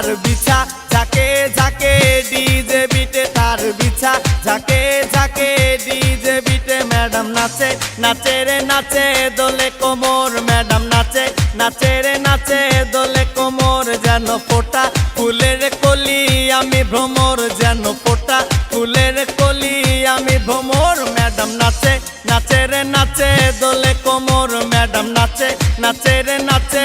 তার বিছা, ঝাকে ঝাকে ডিজে বিটে তার বিছা, ঝাকে ঝাকে ডিজে বিটে ম্যাডাম নাচে নাচে রে নাচে দোলে কোমর, ম্যাডাম নাচে নাচে রে নাচে দোলে কোমর, যেন ফোটা ফুলের কলি আমি ভ্রমর, যেন ফোটা ফুলের কলি আমি ভ্রমর, ম্যাডাম নাচে নাচে রে নাচে দোলে কোমর, ম্যাডাম নাচে নাচে রে নাচে